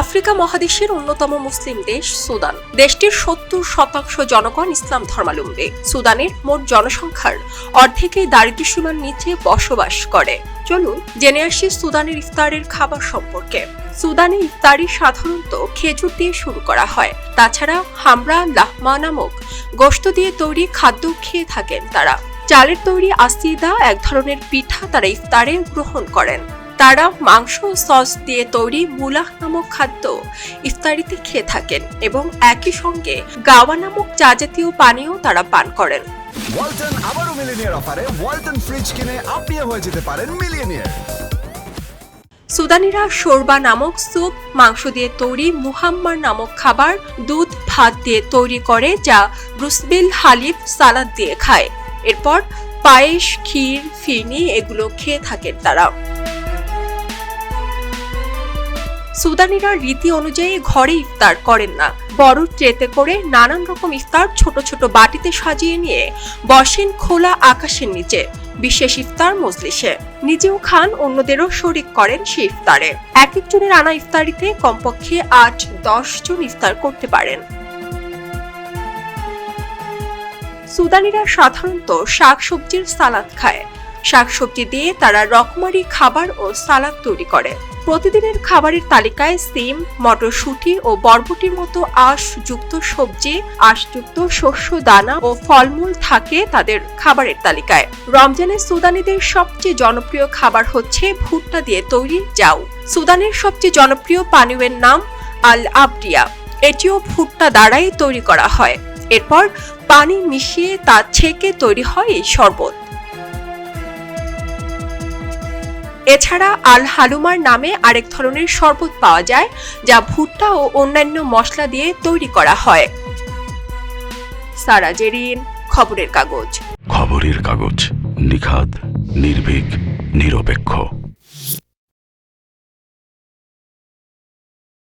Africa মহাদেশের অন্যতম মুসলিম দেশ সুদান। দেশটির সত্তর শতাংশ জনগণ ইসলাম ধর্মাবলম্বী সুদানের মোট জনসংখ্যার অর্ধেকই দারিদ্র্য সীমার নিচে বসবাস করে। চলুন জেনে আসি সুদানের ইফতারের খাবার সম্পর্কে। সুদানে ইফতারি সাধারণত খেজুর দিয়ে শুরু করা হয়। তাছাড়া হামরা, লাহমা নামক গোশত দিয়ে তৈরি খাদ্য খেয়ে থাকেন তারা। চালের তৈরি আসিদা এক ধরনের পিঠা তারা ইফতারে গ্রহণ করেন। তারা মাংস সস দিয়ে তৈরি মুলাহ নামক খাদ্য ইফতারিতে খেয়ে থাকেন এবং একই সঙ্গে গাওয়া নামক চা জাতীয় পানীয় তারা পান করেন। ওয়ালটন আবারও মিলিনিয়ার অফারে ওয়ালটন ফ্রিজ কিনে আপনিও হয়ে যেতে পারেন মিলিয়নিয়ার। সুদানিরা শোরবা নামক স্যুপ মাংস দিয়ে তৈরি মুহাম্মার নামক খাবার দুধ ভাত দিয়ে তৈরি করে যা ব্রুসবিল হালিফ সালাদ দিয়ে খায়। এরপর পায়েস ক্ষীর ফিরনি এগুলো খেয়ে থাকেন তারা। সুদানিরা রীতি অনুযায়ী ঘরে ইফতার করেন না। বড় ট্রেতে করে নানান রকম ইফতার ছোট ছোট বাটিতে সাজিয়ে নিয়ে বসেন খোলা আকাশের নিচে। বিশেষ ইফতার মজলিসে। নিজেও খান, অন্যদেরও শরিক করেন সে ইফতারে। এক একজনের আনা ইফতারিতে কমপক্ষে আট, দশ জন ইফতার করতে পারেন। সুদানিরা সাধারণত শাকসবজির সালাদ খায়। শাকসবজি দিয়ে তারা রকমারি খাবার ও সালাদ তৈরি করে। প্রতিদিনের খাবারের তালিকায় সিম, মটরশুঁটি ও বরবটির মতো আঁশযুক্ত সবজি, আঁশযুক্ত শস্য, দানা ও ফলমূল থাকে তাদের খাবারের তালিকায়। রমজানে সুদানিদের সবচেয়ে জনপ্রিয় খাবার হচ্ছে ভুট্টা দিয়ে তৈরি জাউ সুদানের সবচেয়ে জনপ্রিয় পানীয়ের নাম আল আবডিয়া এটিও ভুট্টা দ্বারাই তৈরি করা হয়। এরপর পানি মিশিয়ে তা ছেঁকে তৈরি হয় এই শরবত। এছাড়া আল হালুমার নামে আরেক ধরনের শরবত পাওয়া যায়, যা ভুট্টা ও অন্যান্য মশলা দিয়ে তৈরি করা হয়। সারা জেরিন, খবরের কাগজ। খবরের কাগজ, নিখাদ, নির্ভীক, নিরপেক্ষ।